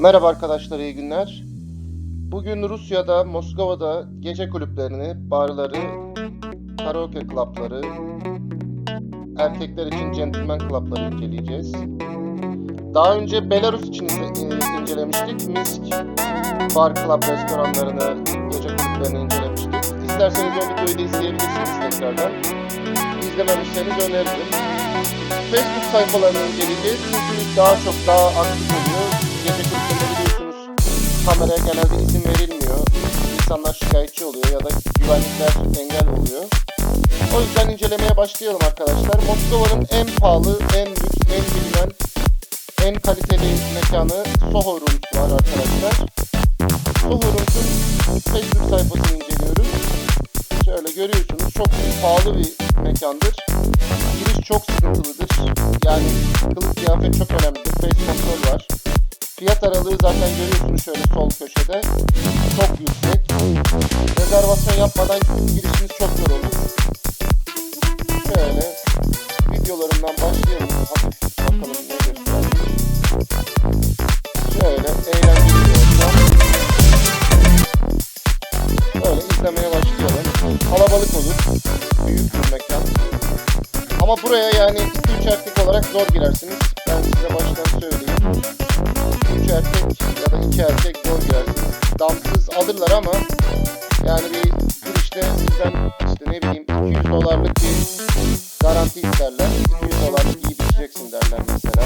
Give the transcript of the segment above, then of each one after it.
Merhaba arkadaşlar, iyi günler. Bugün Rusya'da, Moskova'da gece kulüplerini, barları, karaoke klapları, erkekler için gentleman klapları inceleyeceğiz. Daha önce Belarus için e, incelemiştik. Minsk bar, club restoranlarını, gece kulüplerini incelemiştik. İsterseniz o videoyu da izleyebilirsiniz tekrardan. İzlememişseniz öneririm. Facebook sayfalarını inceleyeceğiz çünkü daha çok daha aktif kameraya genelde izin verilmiyor. İnsanlar şikayetçi oluyor ya da güvenlikler engel oluyor. O yüzden incelemeye başlayalım arkadaşlar. Moskova'nın en pahalı, en lüks, en bilinen, en kaliteli mekanı Soho Rooms var arkadaşlar. Soho Rooms'un Facebook sayfasını inceliyoruz. Şöyle görüyorsunuz çok pahalı bir mekandır. Giriş çok sıkıntılıdır. Yani kılık kıyafet çok önemlidir. Face kontrol var. Fiyat aralığı zaten görüyorsunuz şöyle sol köşede. Çok yüksek. Rezervasyon yapmadan girişiniz çok zor olur. Şöyle videolarından başlayalım. Hafif bakalım ne göstermiş. Şöyle eğlenceli bir ortam. Böyle izlemeye başlayalım. Kalabalık olur. Büyük bir mekan. Ama buraya yani 2-3 erkek olarak zor girersiniz. Ben size baştan söyleyeyim. 3 erkek ya da 2 erkek zor girersiniz. Damsız alırlar ama yani bir girişte sizden işte ne bileyim 200 dolarlık bir garanti isterler. 200 dolarlık yiyip içeceksin derler mesela.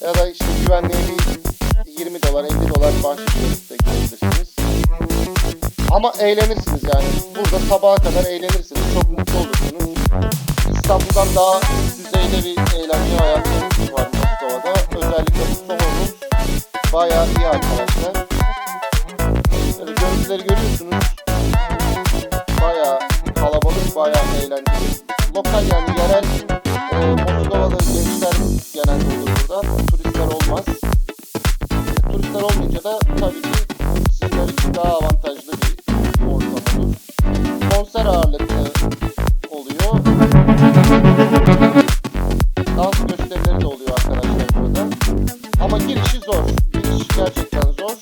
Ya da işte güvenliğe bir 20 dolar 50 dolar bahşiş verip girebilirsiniz. Ama eğlenirsiniz yani. Burada sabaha kadar eğlenirsiniz. Çok mutlu olursunuz. İstanbul'dan daha düzeyde bir eğlence hayatı arkadaşlar. Böyle görüntüleri görüyorsunuz. Bayağı kalabalık, bayağı eğlenceli. Lokal yani yerel Giriş gerçekten zor.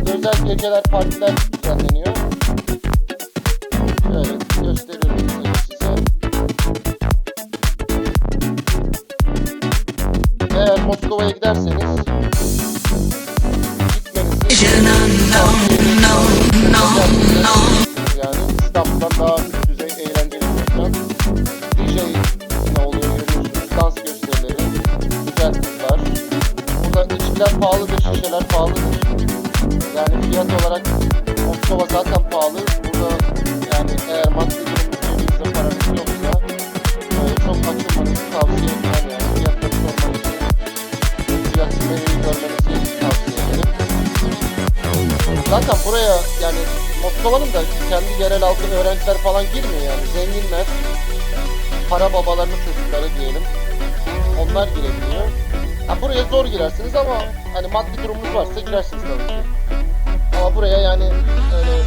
Özel geceler, partiler düzenleniyor. Şöyle gösteriyorum size. Eğer Moskova'ya giderseniz halkı öğrenciler falan girmiyor yani. Zenginler, para babalarının çocukları diyelim. Onlar girebiliyor. Ha, buraya zor girersiniz ama hani maddi durumunuz varsa girersiniz tabii ki. Ama buraya yani öyle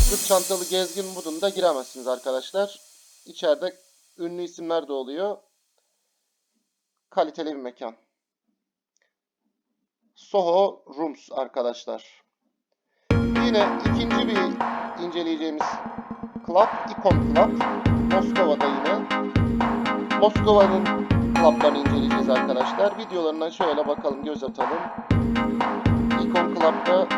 sırt çantalı gezgin modunda giremezsiniz arkadaşlar. İçeride ünlü isimler de oluyor. Kaliteli bir mekan. Soho Rooms arkadaşlar. Yine ikinci bir inceleyeceğimiz club, Icon Club. Moskova'da yine. Moskova'nın club'larını inceleyeceğiz arkadaşlar. Videolarına şöyle bakalım, göz atalım. Icon Club'da.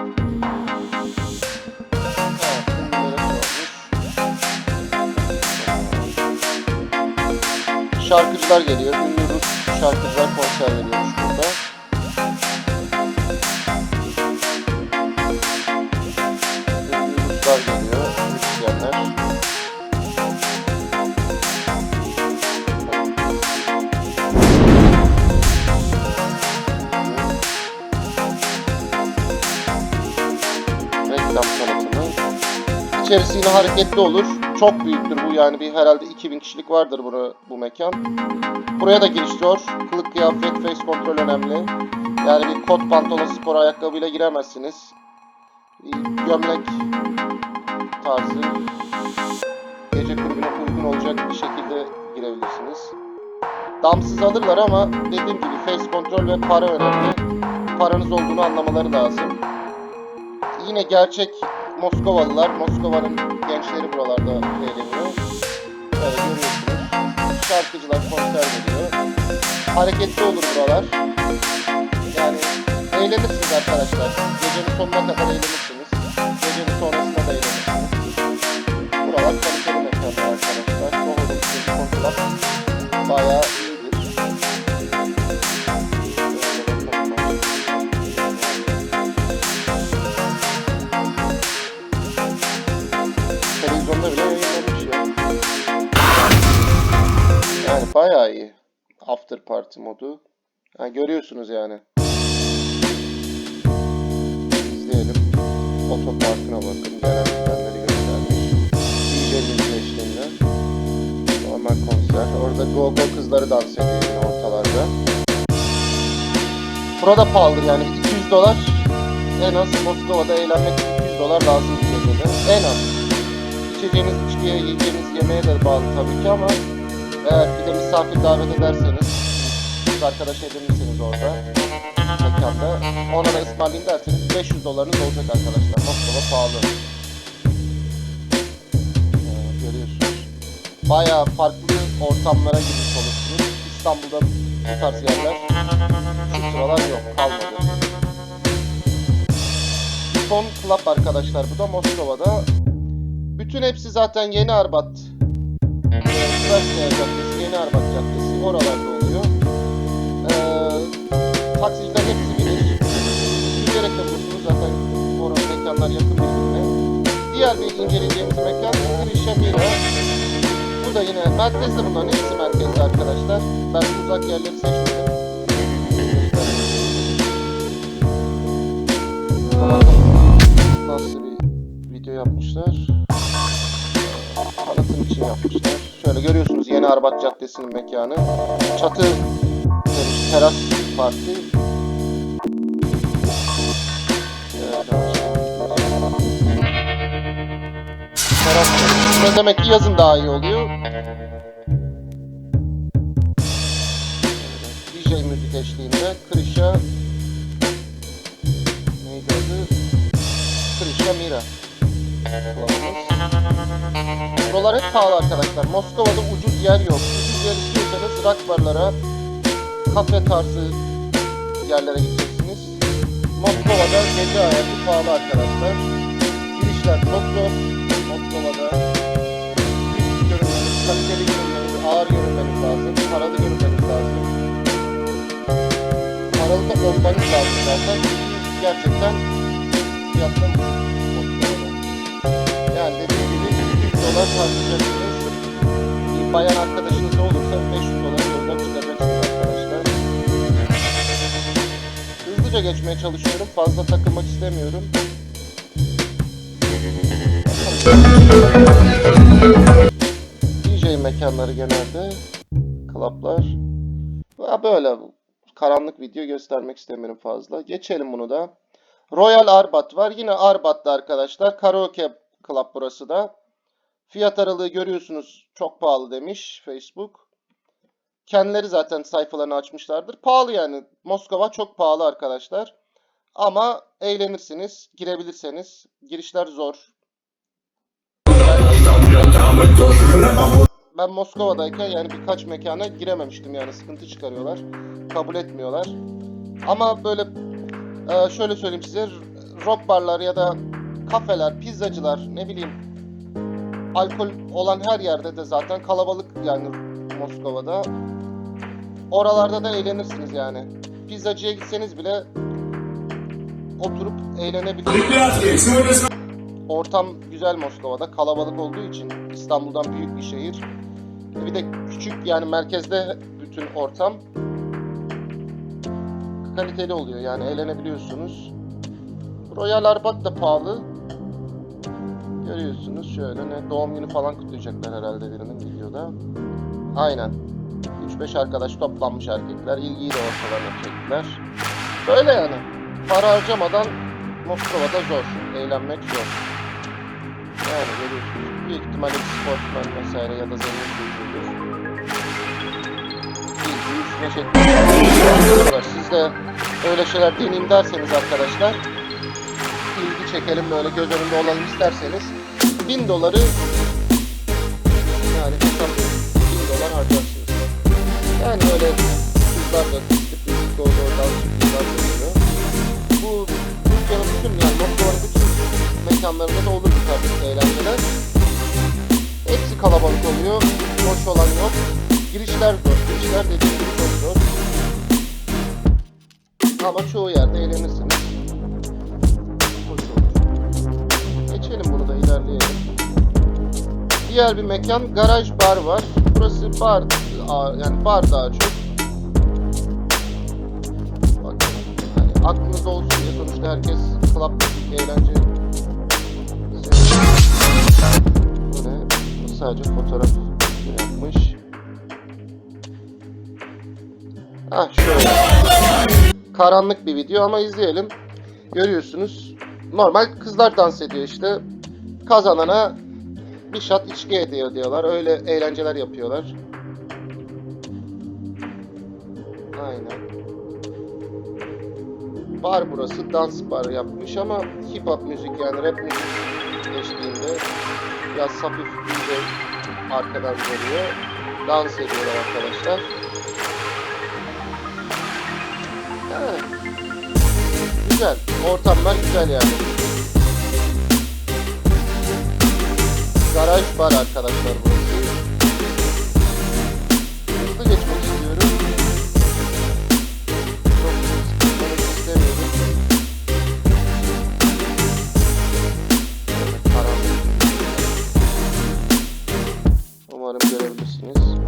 Şarkıcılar geliyor. Ünlü Rus şarkıcılar konser veriyormuş İçerisi yine hareketli olur. Çok büyüktür bu yani bir herhalde 2000 kişilik vardır bura, bu mekan. Buraya da giriş zor. Kılık kıyafet, face kontrol önemli. Yani bir kot pantolon spor ayakkabıyla giremezsiniz. Gömlek tarzı gece kulübüne uygun olacak bir şekilde girebilirsiniz. Damsız alırlar ama dediğim gibi face kontrol ve para önemli. paranız olduğunu anlamaları lazım. Yine gerçek Moskovalılar, Moskova'nın gençleri buralarda eğleniyor. Böyle görüyorsunuz. Şarkıcılar konser veriyor. Hareketli olur buralar. Yani eğlenirsiniz arkadaşlar. Gecenin sonuna kadar eğlenirsiniz. Gecenin sonrasında da eğlenirsiniz. Buralar kaliteli mekanlar arkadaşlar. Silikon Club bayağı bayağı iyi. After party modu. Ha, görüyorsunuz yani. İzleyelim. Otoparkına bakın. Gelen gidenleri göstermiş. DJ müziği eşliğinde. Normal konser. Orada go go kızları dans ediyor yine ortalarda. Burada pahalıdır yani 200 dolar. En az Moskova'da eğlenmek için 200 dolar lazım gecede. En az. İçeceğiniz içkiye, yiyeceğiniz yemeğe de bağlı tabii ki ama eğer bir de misafir davet ederseniz, kız arkadaş edinirseniz orada mekanda, ona da ısmarlayayım derseniz 500 dolarınız olacak arkadaşlar. Moskova pahalı. Ee, görüyorsunuz. Bayağı farklı ortamlara girmiş olursunuz. İstanbul'da bu tarz yerler şu sıralar yok, kalmadı. Son Club arkadaşlar bu da Moskova'da. Bütün hepsi zaten Yeni Arbat. Üniversiteye Caddesi, Yeni Arbat Caddesi oralarda oluyor. Ee, taksiciler hepsi bilir. Yürüyerek de bulursunuz zaten oranın mekanlar yakın birbirine. Diğer bir inceleyeceğimiz mekan Grisha Mira. Bu da yine merkezde bunların hepsi merkezde arkadaşlar. Ben uzak yerleri seçmedim. Nasıl bir video yapmışlar? Tanıtım için yapmışlar. Şöyle görüyorsunuz Yeni Arbat Caddesi'nin mekanı. Çatı teras parti. Teras demek ki yazın daha iyi oluyor. DJ müzik eşliğinde Krisha neydi adı? Krisha Mira. Kulağımız. Hep pahalı arkadaşlar. Moskova'da ucuz yer yok. Ucuz yer istiyorsanız rock barlara, kafe tarzı yerlere gideceksiniz. Moskova'da gece hayatı pahalı arkadaşlar. Girişler çok zor. Moskova'da büyük görünmeniz, kaliteli görünmeniz, ağır görünmeniz lazım. Paralı görünmeniz lazım. Paralı da olmanız lazım zaten. Gerçekten fiyatlar. Yani dediğim gibi 100 dolar harcayacaksınız. Bir bayan arkadaşınız da olursa 500 dolar yoldan çıkacaksınız arkadaşlar. Hızlıca geçmeye çalışıyorum. Fazla takılmak istemiyorum. DJ mekanları genelde. Klaplar. Ha, Böyle karanlık video göstermek istemiyorum fazla. Geçelim bunu da. Royal Arbat var. Yine Arbat'ta arkadaşlar. Karaoke Club burası da. Fiyat aralığı görüyorsunuz. Çok pahalı demiş Facebook. Kendileri zaten sayfalarını açmışlardır. Pahalı yani. Moskova çok pahalı arkadaşlar. Ama eğlenirsiniz. Girebilirseniz. Girişler zor. Ben Moskova'dayken yani birkaç mekana girememiştim yani sıkıntı çıkarıyorlar. Kabul etmiyorlar. Ama böyle ee, şöyle söyleyeyim size rock barlar ya da kafeler, pizzacılar ne bileyim alkol olan her yerde de zaten kalabalık yani Moskova'da. Oralarda da eğlenirsiniz yani. Pizzacıya gitseniz bile oturup eğlenebilirsiniz. Ortam güzel Moskova'da. Kalabalık olduğu için İstanbul'dan büyük bir şehir. Bir de küçük yani merkezde bütün ortam kaliteli oluyor yani eğlenebiliyorsunuz. Royal Arbat da pahalı. Görüyorsunuz şöyle ne doğum günü falan kutlayacaklar herhalde birinin videoda. Aynen. 3-5 arkadaş toplanmış erkekler. ilgiyi de ortalarına çektiler. Böyle yani. Para harcamadan Moskova'da zor. Eğlenmek zor. Yani görüyorsunuz. Büyük ihtimalle bir sportman vesaire ya da zengin çocuğudur. Sizde de öyle şeyler deneyeyim derseniz arkadaşlar çekelim böyle göz önünde olalım isterseniz 1000 doları yani hesaplayın 1000 dolar harcarsınız. Yani öyle kızlar da sürpriz doğru oradan sürprizler geliyor. Bu Rusya'nın bütün yani Moskova'nın bütün mekanlarında da olur bu tarz eğlenceler. Hepsi kalabalık oluyor. Boş olan yok. Girişler zor. Girişler dediğim gibi çok zor. Ama çoğu Diğer bir mekan garaj bar var. Burası bar yani bar daha çok. Bakın hani aklınızda olsun diye sonuçta herkes club müzik eğlence? Bu sadece fotoğraf yapmış. Ah şöyle. Karanlık bir video ama izleyelim. Görüyorsunuz. Normal kızlar dans ediyor işte. Kazanana bir shot içki ediyor diyorlar. Öyle eğlenceler yapıyorlar. Aynen. Bar burası. Dans bar yapmış ama hip hop müzik yani rap müzik eşliğinde biraz hafif DJ arkadan geliyor. Dans ediyorlar arkadaşlar. Evet. Güzel. Ortamlar güzel yani. Garaj bar arkadaşlar burası. Hızlı geçmek istiyorum. Çok sıkılmak istemiyorum. Evet, karanlık. Umarım görebilirsiniz.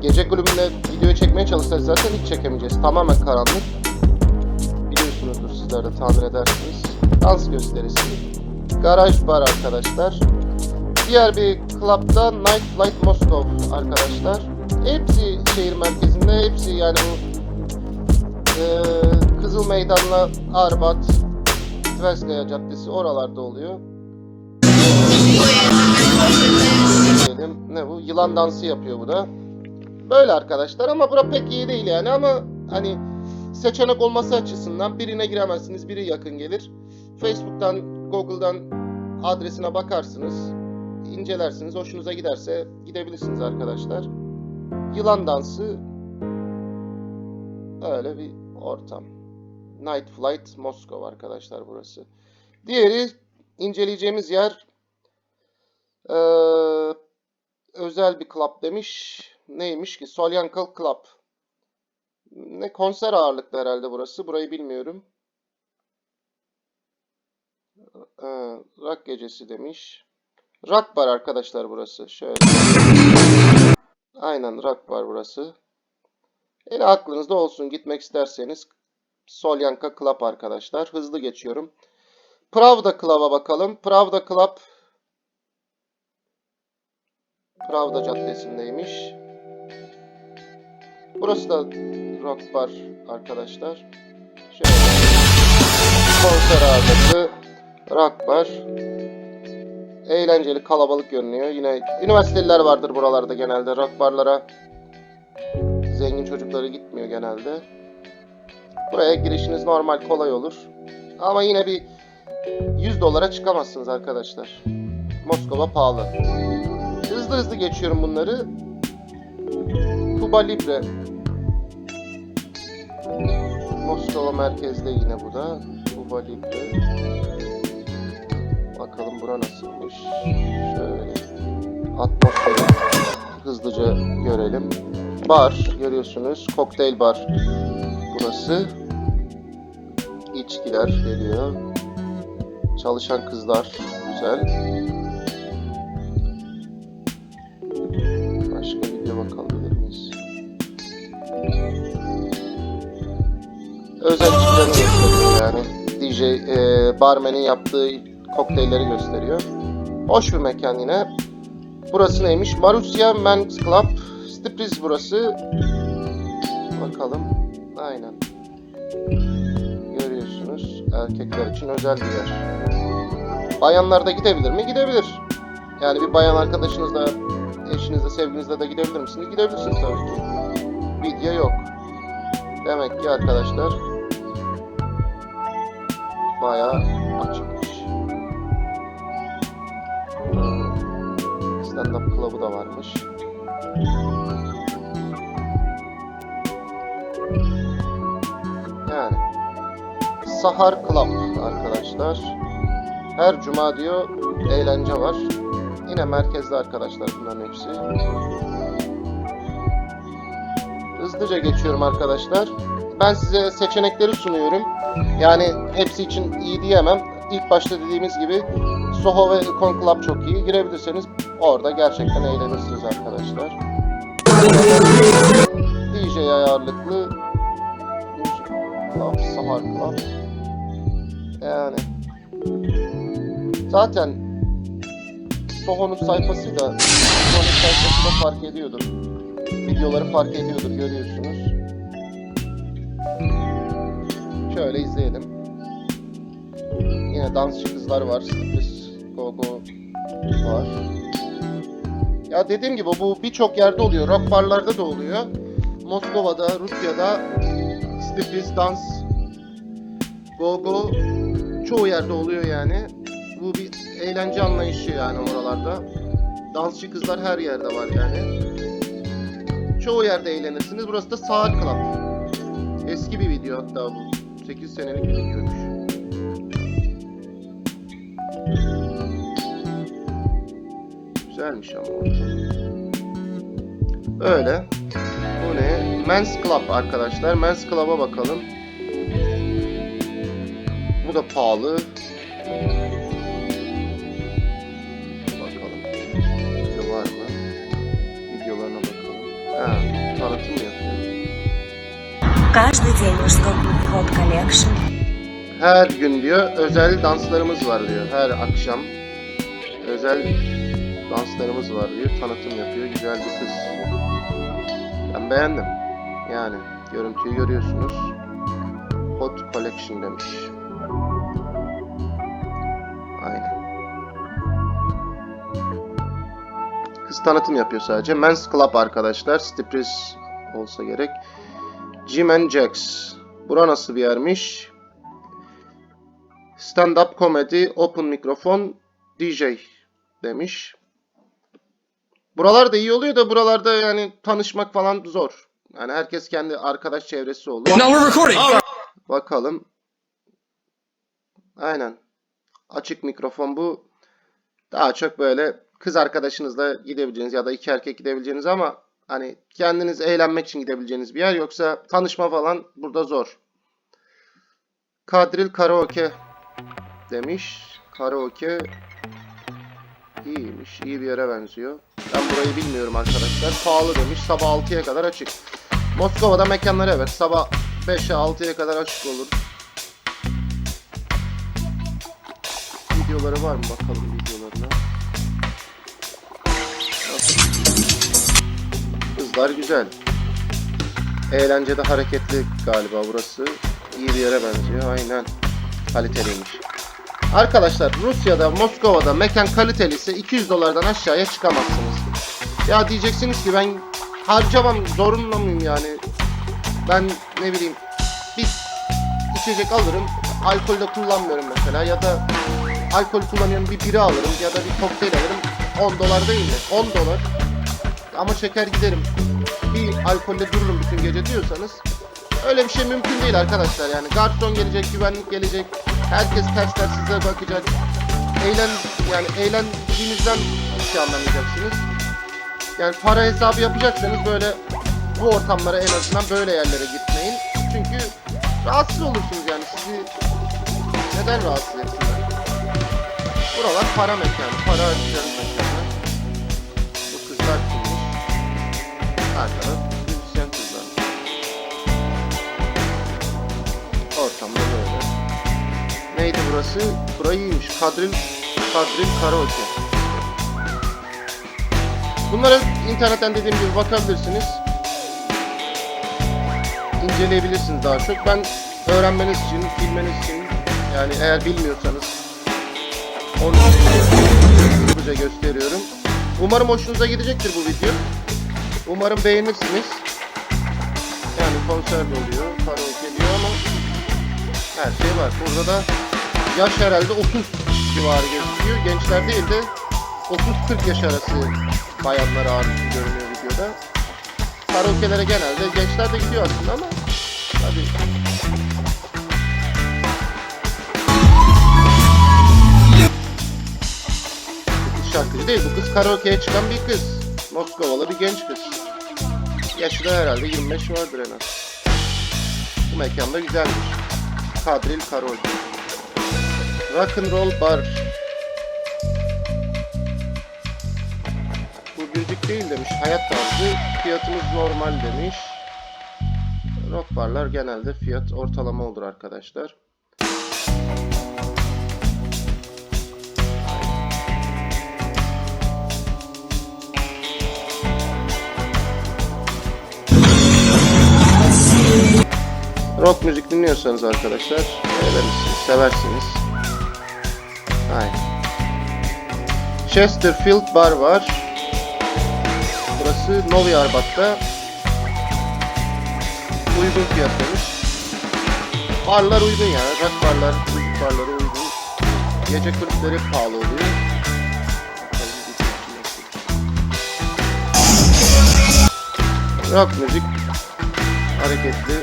Gece kulübünde videoyu çekmeye çalışsak zaten hiç çekemeyeceğiz. Tamamen karanlık. Biliyorsunuzdur sizler de tahmin edersiniz. Dans gösterisi. Garaj bar arkadaşlar. Diğer bir club'da Night Flight Moscow arkadaşlar. Hepsi şehir merkezinde. Hepsi yani bu eee Kızıl Meydan'la Arbat, Tverskaya Caddesi oralarda oluyor. Ne bu? Yılan dansı yapıyor bu da. Böyle arkadaşlar ama bura pek iyi değil yani ama hani seçenek olması açısından birine giremezsiniz, biri yakın gelir. Facebook'tan, Google'dan adresine bakarsınız, incelersiniz, hoşunuza giderse gidebilirsiniz arkadaşlar. Yılan dansı öyle bir ortam. Night Flight Moskova arkadaşlar burası. Diğeri inceleyeceğimiz yer eee, özel bir club demiş. Neymiş ki? Solyanka Club. Ne konser ağırlıklı herhalde burası. Burayı bilmiyorum. Ee, rock gecesi demiş. Rock bar arkadaşlar burası. Şöyle. Aynen rock bar burası. Yine aklınızda olsun gitmek isterseniz. Solyanka Club arkadaşlar. Hızlı geçiyorum. Pravda Club'a bakalım. Pravda Club Pravda Caddesi'ndeymiş. Burası da rock bar arkadaşlar. Şöyle konser ağırlıklı rock bar. Eğlenceli, kalabalık görünüyor. Yine üniversiteliler vardır buralarda genelde. Rock barlara zengin çocukları gitmiyor genelde. Buraya girişiniz normal, kolay olur. Ama yine bir 100 dolara çıkamazsınız arkadaşlar. Moskova pahalı. Hızlı hızlı geçiyorum bunları. Kuba Libre. Moskova merkezde yine bu da. Kuba Libre. Bakalım bura nasılmış. Şöyle. Atmosferi hızlıca görelim. Bar görüyorsunuz. Kokteyl bar burası. İçkiler geliyor. Çalışan kızlar güzel. Başka video bakabilir miyiz? Özel gösteriyor yani. DJ, e, barmenin yaptığı kokteylleri gösteriyor. Hoş bir mekan yine. Burası neymiş? Marussia Men's Club. Sürpriz burası. Bakalım. Aynen. Görüyorsunuz. Erkekler için özel bir yer. Bayanlar da gidebilir mi? Gidebilir. Yani bir bayan arkadaşınızla, eşinizle, sevgilinizle de gidebilir misiniz? Gidebilirsiniz tabii ki. Video yok. Demek ki arkadaşlar bayağı açıkmış. Stand-up club'ı da varmış. Yani Sahar Club arkadaşlar. Her cuma diyor eğlence var. Yine merkezde arkadaşlar bunların hepsi. Hızlıca geçiyorum arkadaşlar. Ben size seçenekleri sunuyorum. Yani hepsi için iyi diyemem. İlk başta dediğimiz gibi Soho ve Icon Club çok iyi. Girebilirseniz orada gerçekten eğlenirsiniz arkadaşlar. DJ ayarlıklı Club, Sahar. Yani zaten Soho'nun sayfası da Soho'nun sayfası da fark ediyordur. Videoları fark ediyordur görüyorsunuz. Şöyle izleyelim. Yine dansçı kızlar var. Striptease, go-go var. Ya dediğim gibi bu birçok yerde oluyor. Rock barlarda da oluyor. Moskova'da, Rusya'da striptease, dans, go-go çoğu yerde oluyor yani. Bu bir eğlence anlayışı yani oralarda. Dansçı kızlar her yerde var yani. Çoğu yerde eğlenirsiniz. Burası da Saat Club. Eski bir video hatta bu. 8 senelik bir videoymuş. Güzelmiş ama ortam. Öyle. Bu ne? Men's Club arkadaşlar. Men's Club'a bakalım. Bu da pahalı. Bakalım. Video var mı? Videolarına bakalım. Ha, tanıtım yapıyor. Каждый день мужской ход коллекшн. Her gün diyor özel danslarımız var diyor. Her akşam özel danslarımız var diyor. Tanıtım yapıyor. Güzel bir kız. Ben beğendim. Yani görüntüyü görüyorsunuz. Hot Collection demiş. Aynen. Kız tanıtım yapıyor sadece. Men's Club arkadaşlar. Striptease olsa gerek. Jim and Jax. Bura nasıl bir yermiş? Stand-up comedy, open mikrofon, DJ demiş. Buralar da iyi oluyor da buralarda yani tanışmak falan zor. Yani herkes kendi arkadaş çevresi oluyor. Now we're recording. Bakalım. Aynen. Açık mikrofon bu. Daha çok böyle kız arkadaşınızla gidebileceğiniz ya da iki erkek gidebileceğiniz ama hani kendiniz eğlenmek için gidebileceğiniz bir yer yoksa tanışma falan burada zor. Kadril karaoke demiş. Karaoke iyiymiş. iyi bir yere benziyor. Ben burayı bilmiyorum arkadaşlar. Pahalı demiş. Sabah 6'ya kadar açık. Moskova'da mekanlar evet. Sabah 5'e 6'ya kadar açık olur. Videoları var mı bakalım videolarına. Kızlar güzel. Eğlencede hareketli galiba burası. İyi bir yere benziyor. Aynen. Kaliteliymiş. Arkadaşlar Rusya'da, Moskova'da mekan kaliteli ise 200 dolardan aşağıya çıkamazsınız. Ya diyeceksiniz ki ben harcamam zorunlu muyum yani? Ben ne bileyim bir içecek alırım. Alkol de kullanmıyorum mesela ya da alkol kullanıyorum bir bira alırım ya da bir kokteyl alırım. 10 dolar değil mi? 10 dolar. Ama şeker giderim. Bir alkolle dururum bütün gece diyorsanız öyle bir şey mümkün değil arkadaşlar yani. Garson gelecek, güvenlik gelecek. Herkes ters ters size bakacak. Eğlen yani eğlendiğinizden bir şey anlamayacaksınız. Yani para hesabı yapacaksanız böyle bu ortamlara en azından böyle yerlere gitmeyin. Çünkü rahatsız olursunuz yani sizi neden rahatsız etsinler? Buralar para mekanı, para harcayan mekanı. Bu kızlar kimmiş? Her Neydi burası? Burayı iyiymiş. Kadril, Kadril Karaoke. Bunlara internetten dediğim gibi bakabilirsiniz. İnceleyebilirsiniz daha çok. Ben öğrenmeniz için, bilmeniz için yani eğer bilmiyorsanız onu hızlıca gösteriyorum. Umarım hoşunuza gidecektir bu video. Umarım beğenirsiniz. Yani konser de oluyor, karaoke diyor ama her şey var. Burada da yaş herhalde 30 civarı gözüküyor. Gençler değil de 30-40 yaş arası bayanlar ağırlıklı görünüyor videoda. Karaoke'lere genelde gençler de gidiyor aslında ama tabii şarkıcı değil. Bu kız karaoke'ye çıkan bir kız. Moskovalı bir genç kız. Yaşı da herhalde 25 vardır en az. Bu mekan da güzelmiş. Kadril Karol. Rock and Roll Bar. Bu müzik değil demiş. Hayat tarzı. Fiyatımız normal demiş. Rock barlar genelde fiyat ortalama olur arkadaşlar. Rock müzik dinliyorsanız arkadaşlar eğlenirsiniz, seversiniz. Aynen. Chesterfield Bar var. Burası Novi Arbat'ta. Uygun fiyatlamış. Barlar uygun yani. Rock barlar, müzik barları uygun. Gece kulüpleri pahalı oluyor. Bir. Rock müzik hareketli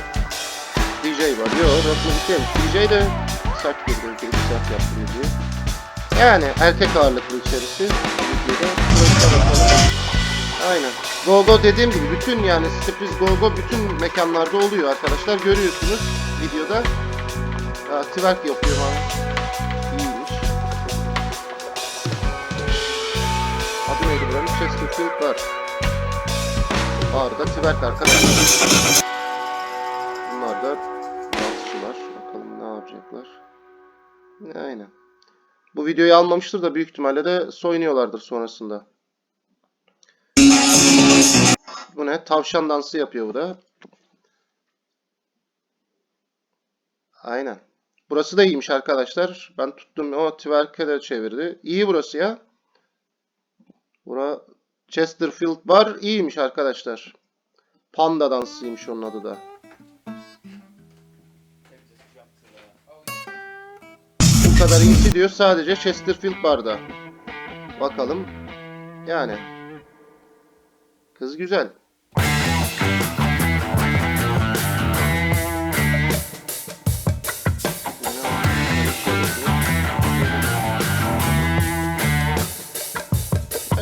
DJ var. Yok rock müzik değilmiş. DJ de sert girdi. Girip sert yaptı DJ. Yani erkek ağırlıklı içerisi. Aynen. Go Go dediğim gibi bütün yani sürpriz Go Go bütün mekanlarda oluyor arkadaşlar. Görüyorsunuz videoda. Aa, twerk yapıyor bana. İyiymiş. Adı neydi buranın? Chesterfield Bar. Barda twerk arkadaşlar. Bunlar da dansçılar. Bakalım ne yapacaklar. Aynen. Bu videoyu almamıştır da büyük ihtimalle de soyunuyorlardır sonrasında. Bu ne? Tavşan dansı yapıyor bu da. Aynen. Burası da iyiymiş arkadaşlar. Ben tuttum o twerk'e çevirdi. İyi burası ya. Bura Chesterfield Bar iyiymiş arkadaşlar. Panda dansıymış onun adı da. Kadar iyisi diyor sadece Chesterfield Bar'da. Bakalım. Yani. Kız güzel.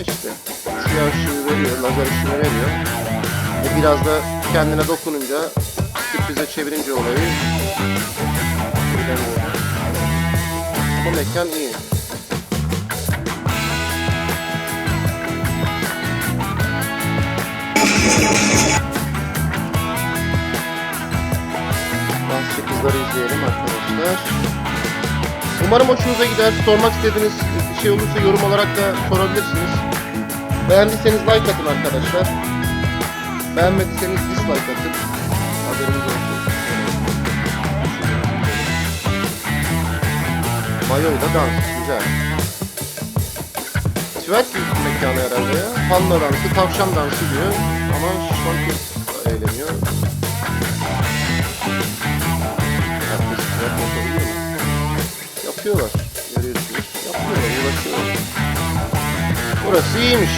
İşte siyah ışığı veriyor, lazer ışığını veriyor. E biraz da kendine dokununca, sürprize çevirince olayı bilemiyorum. Bu mekan iyi. Dansçı kızları izleyelim arkadaşlar. Umarım hoşunuza gider. Sormak istediğiniz bir şey olursa yorum olarak da sorabilirsiniz. Beğendiyseniz like atın arkadaşlar. Beğenmediyseniz dislike atın. Haberiniz olsun. Mayo'yla dans. Güzel. Twerk bir mekanı herhalde ya. Panda dansı, tavşan dansı diyor. Ama şişman kız eğleniyor. Herkes twerk yapabiliyor mu? Yapıyorlar. Görüyorsunuz. Yapıyorlar, uğraşıyorlar. Burası iyiymiş.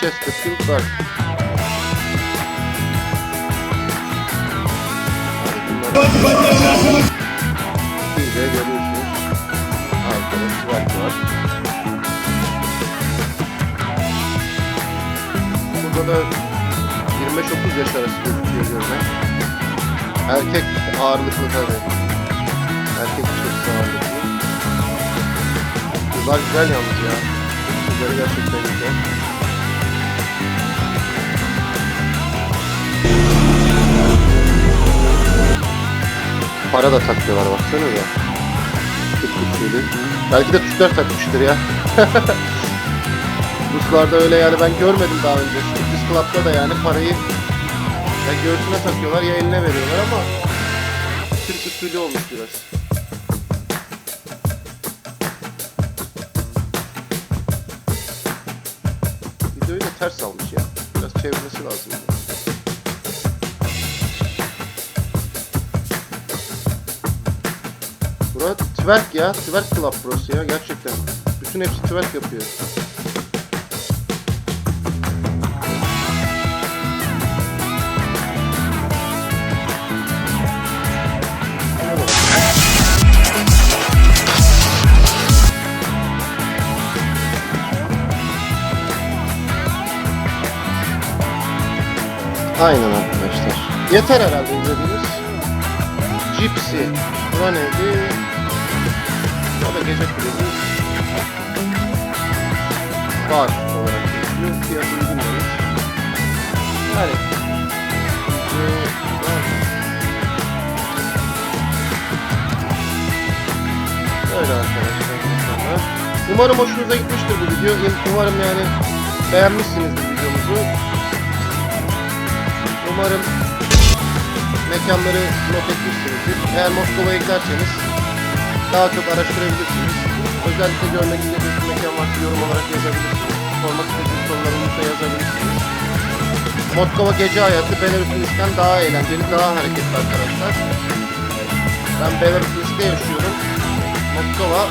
Chesterfield Bar. Bir de görüyorsunuz. Arkada twerk var. Burada da 25-30 yaş arası gözüküyor görünen. Erkek ağırlıklı tabi. Erkek içerisi ağırlıklı. Kızlar güzel yalnız ya. Kızları gerçekten güzel. Para da takıyorlar baksanıza. Türk usulü. Belki de Türkler takmıştır ya. Ruslarda öyle yani ben görmedim daha önce. Striptease Club'da da yani parayı ya göğsüne takıyorlar ya eline veriyorlar ama Türk usulü olmuş biraz. Videoyu da ters almış ya. Biraz çevirmesi lazım. Bura? Twerk ya. Twerk Club burası ya gerçekten. Bütün hepsi twerk yapıyor. Aynen arkadaşlar. Yeter herhalde izlediğiniz. Gypsy. Bura neydi? Da gece kulübü. Bar olarak geçiyor. Fiyat uygun demiş. Yani. Ee, var. Öyle arkadaşlar. insanlar. Umarım hoşunuza gitmiştir bu video. Umarım yani beğenmişsinizdir videomuzu. Umarım mekanları not etmişsinizdir. Eğer Moskova'ya giderseniz daha çok araştırabilirsiniz. Özellikle görmek istediğiniz mekan varsa yorum olarak yazabilirsiniz. Sormak istediğiniz soruları olursa yazabilirsiniz. Moskova gece hayatı Belarus'tan daha eğlenceli, daha hareketli arkadaşlar. Ben Belarus'ta yaşıyorum. Moskova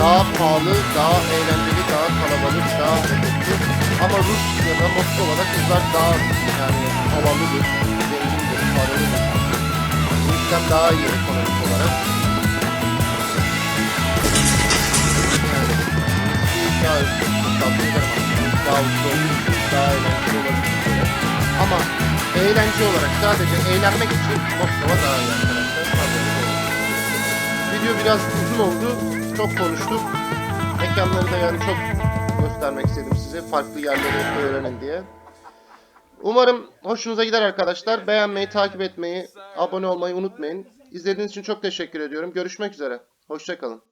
daha pahalı, daha eğlenceli, daha kalabalık, daha hareketli. Ama Rusya'da, Moskova'da kızlar daha yani havalıdır, zengindir, paralıdır. Rus'tan daha iyi ekonomik olarak. Daha eğlenceli. Ama eğlence olarak sadece eğlenmek için Moskova daha iyi arkadaşlar. Video biraz uzun oldu. Çok konuştuk. Mekanları da yani çok göstermek istedim size. Farklı yerleri öğrenin diye. Umarım hoşunuza gider arkadaşlar. Beğenmeyi, takip etmeyi, abone olmayı unutmayın. İzlediğiniz için çok teşekkür ediyorum. Görüşmek üzere. Hoşçakalın.